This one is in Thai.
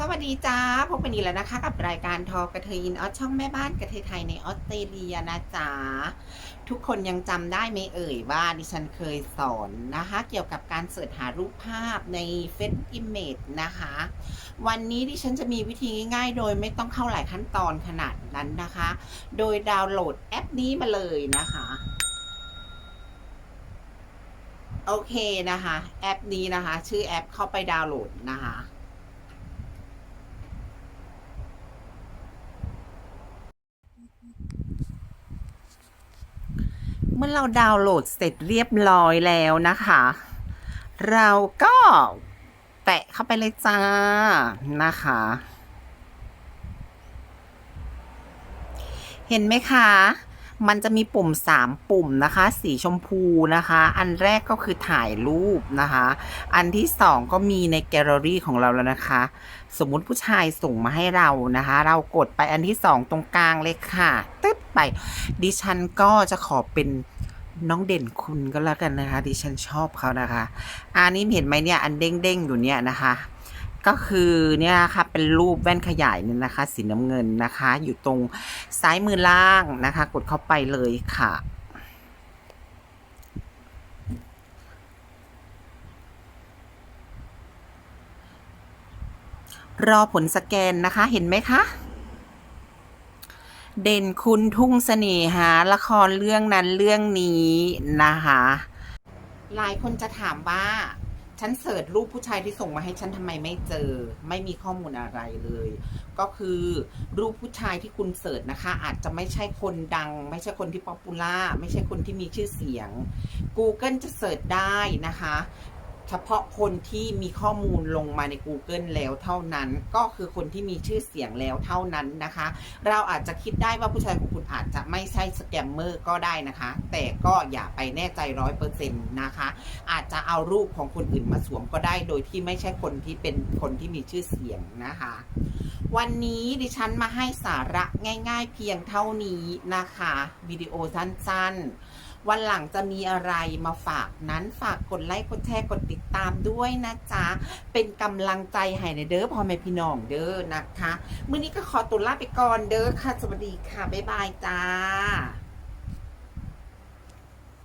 สวัสดีจ้าพบกันอีกแล้วนะคะ กับรายการทอกระเทยอินออสช่องแม่บ้านกระเทยไทยในออสเตรเลียนะจ๊ะทุกคนยังจำได้ไหมเอ่ยว่าดิฉันเคยสอนนะคะ เกี่ยวกับการเสิร์ชหารูปภาพใน f a c e Image นะคะ วันนี้ดิฉันจะมีวิธีง่ายๆ โดยไม่ต้องเข้าหลายขั้นตอนขนาดนั้นนะคะ โดยดาวน์โหลดแอปนี้มาเลยนะคะโอเคนะคะ แอปนี้นะคะ ชื่อแอปเข้าไปดาวน์โหลดนะคะ เมื่อเราดาวน์โหลดเสร็จเรียบร้อยแล้วนะคะ เราก็แตะเข้าไปเลยจ้านะคะ เห็นไหมคะ มันจะมีปุ่ม 3 ปุ่มนะคะ สีชมพูนะคะ อันแรกก็คือถ่ายรูปนะคะ อันที่ 2 ก็มีในแกลเลอรี่ของเราแล้วนะคะ สมมุติผู้ชายส่งมาให้เรานะคะ เรากดไปอันที่ 2 ตรงกลางเลยค่ะ ตึ๊บไป ดิฉันก็จะขอเป็นน้องเด่นคุณก็แล้วกันนะคะ ดิฉันชอบเขานะคะ อันนี้เห็นไหมเนี่ย อันเด้งๆอยู่เนี่ยนะคะ ก็คือเนี่ยนะคะเป็นรูปแว่นขยายเนี่ยนะคะ สีน้ำเงินนะคะ อยู่ตรงซ้ายมือล่างนะคะ กดเข้าไปเลยค่ะรอผลสแกนนะคะ เห็นไหมคะ เด่นคุณทุ่งเสน่หา ละครเรื่องนั้นเรื่องนี้นะคะ หลายคนจะถามว่า ฉันเสิร์ชรูปผู้ชายที่ส่งมาให้ฉันทำไมไม่เจอ ไม่มีข้อมูลอะไรเลย ก็คือรูปผู้ชายที่คุณเสิร์ชนะคะ อาจจะไม่ใช่คนดัง ไม่ใช่คนที่ป๊อปปูล่าไม่ใช่คนที่มีชื่อเสียง Google จะเสิร์ชได้นะคะ เฉพาะคนที่มีข้อมูลลงมาใน Google แล้วเท่านั้น ก็คือคนที่มีชื่อเสียงแล้วเท่านั้นนะคะ เราอาจจะคิดได้ว่าผู้ชายของคุณอาจจะไม่ใช่สแกมเมอร์ก็ได้นะคะ แต่ก็อย่าไปแน่ใจร้อยเปอร์เซ็นต์นะคะ อาจจะเอารูปของคนอื่นมาสวมก็ได้ โดยที่ไม่ใช่คนที่เป็นคนที่มีชื่อเสียงนะคะ วันนี้ดิฉันมาให้สาระง่าย ๆ เพียงเท่านี้นะคะวิดีโอสั้นๆ วันหลังจะมีอะไรมาฝากนั้นฝากกดไลค์กดแชร์กดติดตามด้วยนะจ๊ะ เป็นกำลังใจให้ในเด้อพ่อแม่พี่น้องเด้อนะคะ มื้อนี้ก็ขอตัวลาไปก่อนเด้อค่ะ สวัสดีค่ะ บ๊ายบายจ้า